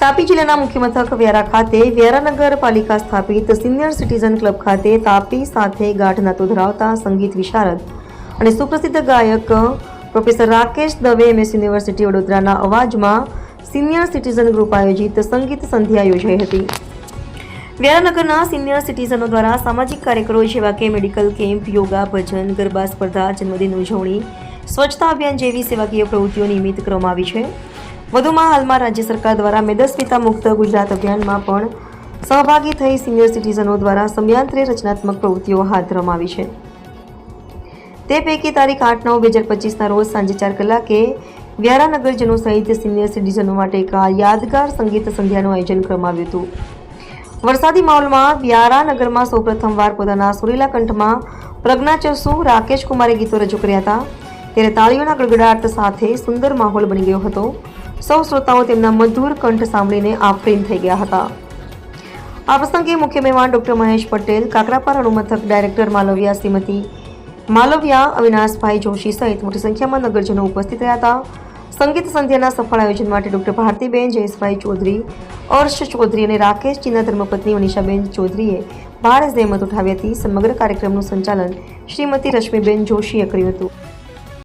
તાપી જિલ્લાના મુખ્ય મથક વ્યારા ખાતે વ્યારા નગરપાલિકા સ્થાપિત સિનિયર સિટીઝન ક્લબ ખાતે તાપી સાથે ગાઢ નાતો ધરાવતા સંગીત વિશારદ અને સુપ્રસિદ્ધ ગાયક professor Rakesh Dave MS university વડોદરાના અવાજમાં સિનિયર સિટીઝન ગ્રુપ આયોજિત સંગીત સંધ્યા યોજાઈ હતી. વ્યારાનગરના સિનિયર સિટીઝનો દ્વારા સામાજિક કાર્યક્રમો જેવા કે મેડિકલ કેમ્પ, યોગા, ભજન, ગરબા સ્પર્ધા, જન્મદિન ઉજવણી, સ્વચ્છતા અભિયાન જેવી સેવાકીય પ્રવૃત્તિઓ નિયમિત કરવામાં આવી છે. વધુમાં હાલમાં રાજ્ય સરકાર દ્વારા મેદસ્વીતા મુક્ત ગુજરાત અભિયાનમાં પણ સહભાગી થઈ સિનિયર સિટીઝનો દ્વારા સમયાંતરે રચનાત્મક પ્રવૃત્તિઓ હાથ ધરવામાં છે. તે પૈકી તારીખ આઠ નવ બે હજાર પચીસના રોજ સાંજે ચાર કલાકે વ્યારાનગરજનો સહિત સિનિયર સિટીઝનો માટે એક યાદગાર સંગીત સંધ્યાનું આયોજન કરવામાં આવ્યું હતું. વરસાદી માહોલમાં વ્યારાનગરમાં સૌપ્રથમવાર પોતાના સુરીલા કંઠમાં પ્રજ્ઞાચસુ રાકેશ કુમારે ગીતો રજૂ કર્યા હતા. ત્યારે તાળીઓના ગડગડાટ સાથે સુંદર માહોલ બની ગયો હતો. સૌ શ્રોતાઓ તેમના મધુર કંઠ સાંભળીને આફરીન થઈ ગયા હતા. આ પ્રસંગે મુખ્ય મહેમાન ડોક્ટર મહેશ પટેલ, કાકરાપાર અણુમથક ડાયરેક્ટર માલવિયા શ્રીમતી માલવિયા, અવિનાશભાઈ જોશી સહિત મોટી સંખ્યામાં નગરજનો ઉપસ્થિત રહ્યા હતા. સંગીત સંધ્યાના સફળ આયોજન માટે ડોક્ટર ભારતીબેન જયેશભાઈ ચૌધરી અર્ષ ચૌધરી અને રાકેશ રાકેશજીના ધર્મપત્ની મનીષાબેન ચૌધરીએ ભારે જહેમત ઉઠાવી હતી. સમગ્ર કાર્યક્રમનું સંચાલન શ્રીમતી રશ્મિબેન જોશીએ કર્યું હતું.